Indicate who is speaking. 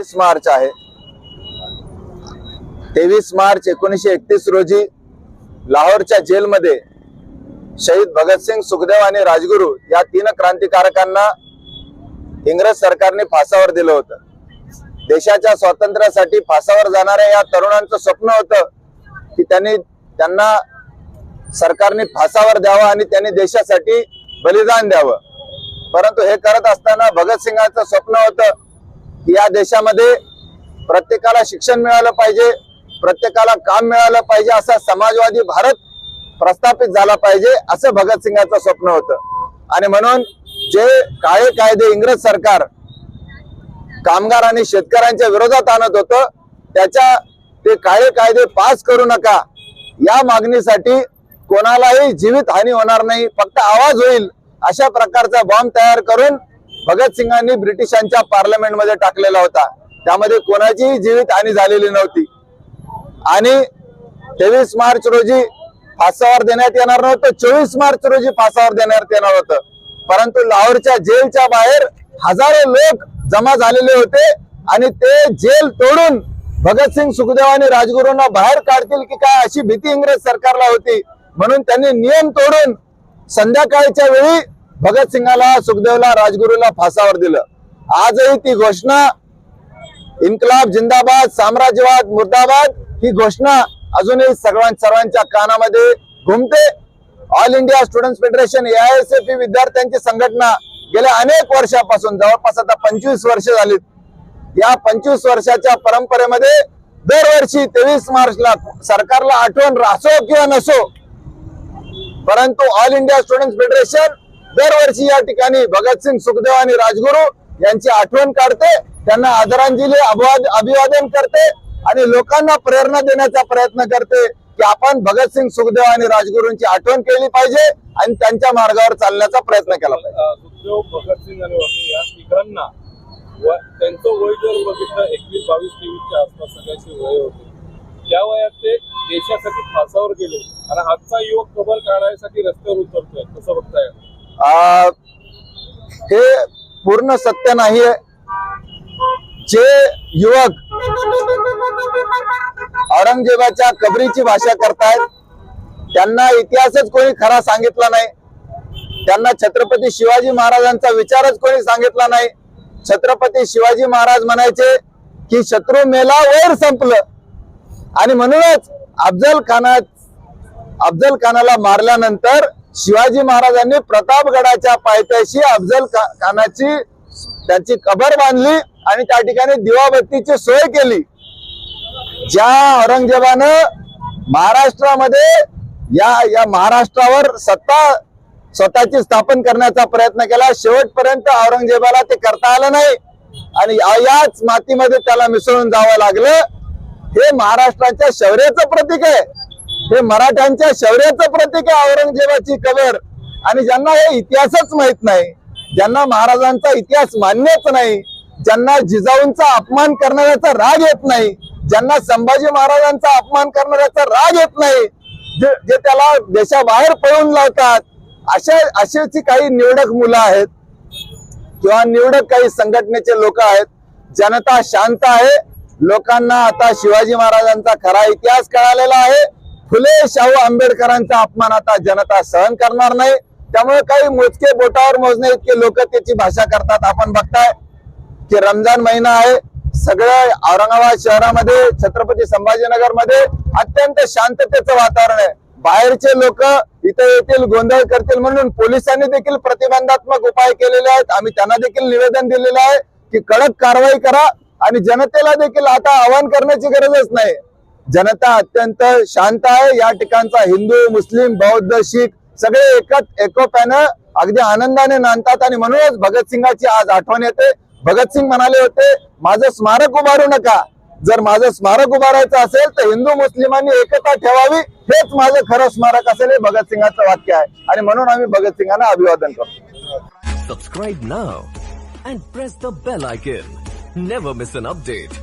Speaker 1: तेवीस मार्च आहे. तेवीस मार्च एकोणीशे एकतीस रोजी लाहोरच्या जेलमध्ये शहीद भगतसिंग सुखदेव आणि राजगुरू या तीन क्रांतिकारकांना इंग्रज सरकारने फासावर दिलं होतं. देशाच्या स्वातंत्र्यासाठी फासावर जाणाऱ्या या तरुणांचं स्वप्न होतं की त्यांनी त्यांना सरकारने फासावर द्यावं आणि त्यांनी देशासाठी बलिदान द्यावं. परंतु हे करत असताना भगतसिंगाचं स्वप्न होतं या देशामध्ये प्रत्येकाला शिक्षण मिळालं पाहिजे प्रत्येकाला काम मिळालं पाहिजे असा समाजवादी भारत प्रस्थापित झाला पाहिजे असं भगतसिंगाचं स्वप्न होतं. आणि म्हणून जे काळे कायदे इंग्रज सरकार कामगार आणि शेतकऱ्यांच्या विरोधात आणत होतं त्याच्या ते काळे कायदे पास करू नका या मागणीसाठी कोणालाही जीवित हानी होणार नाही फक्त आवाज होईल अशा प्रकारचा बॉम्ब तयार करून भगतसिंगांनी ब्रिटिशांच्या पार्लमेंटमध्ये टाकलेला होता. त्यामध्ये कोणाचीही जीवित हानी झालेली नव्हती. आणि तेवीस मार्च रोजी फासावर देण्यात येणार नव्हतं. चोवीस मार्च रोजी फासावर देण्यात येणार होतं. परंतु लाहोरच्या जेलच्या बाहेर हजारो लोक जमा झालेले होते आणि ते जेल तोडून भगतसिंग सुखदेव आणि राजगुरूंना बाहेर काढतील की काय अशी भीती इंग्रज सरकारला होती. म्हणून त्यांनी नियम तोडून संध्याकाळच्या वेळी भगतसिंगाला सुखदेवला राजगुरूला फासावर दिलं. आजही ती घोषणा इन्कलाब जिंदाबाद साम्राज्यवाद मुर्दाबाद ही घोषणा अजूनही सगळ्या सर्वांच्या कानामध्ये घुमते. All India student federation AISF ही विद्यार्थ्यांची संघटना गेल्या अनेक वर्षापासून जवळपास आता पंचवीस वर्ष झालीत. या पंचवीस वर्षाच्या परंपरेमध्ये दरवर्षी तेवीस मार्चला सरकारला आठवण असो किंवा नसो. परंतु ऑल इंडिया स्टुडंट फेडरेशन दरवर्षी या ठिकाणी भगतसिंग सुखदेव आणि राजगुरू यांची आठवण काढते त्यांना आदरांजली अभिवादन करते आणि लोकांना प्रेरणा देण्याचा प्रयत्न करते की आपण भगतसिंग सुखदेव आणि राजगुरूंची आठवण केली पाहिजे आणि त्यांच्या मार्गावर चालण्याचा प्रयत्न केला पाहिजे.
Speaker 2: सुखदेव भगतसिंग आणि या तिघांना व त्यांचं वय जर बघितलं एकवीस बावीस तेवीसच्या आसपास सगळ्याचे वय होते. त्या वयात ते देशासाठी फासावर गेले आणि आजचा युवक खबर काढायसाठी रस्त्यावर उतरतोय कसं बघताय
Speaker 1: येतं हे पूर्ण सत्य नाहीये. जे युवक औरंगजेबाच्या कबरीची भाषा करतायत त्यांना इतिहासच कोणी खरा सांगितला नाही. त्यांना छत्रपती शिवाजी महाराजांचा विचारच कोणी सांगितला नाही. छत्रपती शिवाजी महाराज म्हणायचे की शत्रू मेला वैर संपलं. आणि म्हणूनच अफजल खाना अफजल खानाला मारल्यानंतर शिवाजी महाराजांनी प्रतापगडाच्या पायथ्याशी अफजल खानाची त्याची कबर बांधली आणि त्या ठिकाणी दिवाबत्तीची सोय केली. ज्या औरंगजेबानं महाराष्ट्रामध्ये या या महाराष्ट्रावर सत्ता स्वतःची स्थापन करण्याचा प्रयत्न केला. शेवटपर्यंत औरंगजेबाला ते करता आलं नाही. आणि या- याच मातीमध्ये त्याला मिसळून जावं लागलं. हे महाराष्ट्राच्या शौर्याचं प्रतीक आहे. हे मराठ्यांच्या शौर्याचं प्रतीक आहे औरंगजेबाची कबर. आणि ज्यांना हे इतिहासच माहीत नाही ज्यांना महाराजांचा इतिहास मान्यच नाही ज्यांना जिजाऊंचा अपमान करणाऱ्याचा राग येत नाही ज्यांना संभाजी महाराजांचा अपमान करणाऱ्याचा राग येत नाही जे जे त्याला देशाबाहेर पळून लावतात अशा अशाची काही निवडक मुलं आहेत. किंवा निवडक काही संघटनेचे लोक आहेत. जनता शांत आहे. लोकांना आता शिवाजी महाराजांचा खरा इतिहास कळालेला आहे. फुले शाहू आंबेडकरांचा अपमान आता जनता सहन करणार नाही. त्यामुळे काही मोजके बोटावर मोजणे इतके लोक त्याची भाषा करतात. आपण बघताय की रमजान महिना आहे. सगळं औरंगाबाद शहरामध्ये छत्रपती संभाजीनगरमध्ये अत्यंत शांततेचं वातावरण आहे. बाहेरचे लोक इथे येतील गोंधळ करतील म्हणून पोलिसांनी देखील प्रतिबंधात्मक उपाय केलेले आहेत. आम्ही त्यांना देखील निवेदन दिलेलं आहे की कडक कारवाई करा आणि जनतेला देखील आता आवाहन करण्याची गरजच नाही. जनता अत्यंत शांत आहे. या ठिकाणचा हिंदू मुस्लिम बौद्ध शीख सगळे एकच एकोप्यानं अगदी आनंदाने नांदतात आणि म्हणूनच भगतसिंगाची आज आठवण येते. भगतसिंग म्हणाले होते माझं स्मारक उभारू नका. जर माझं स्मारक उभारायचं असेल तर हिंदू मुस्लिमांनी एकता ठेवावी. हेच माझं खरं स्मारक असेल हे भगतसिंगाचं वाक्य आहे. आणि म्हणून आम्ही भगतसिंगांना अभिवादन करतो.
Speaker 3: Subscribe now and press the bell icon never miss an update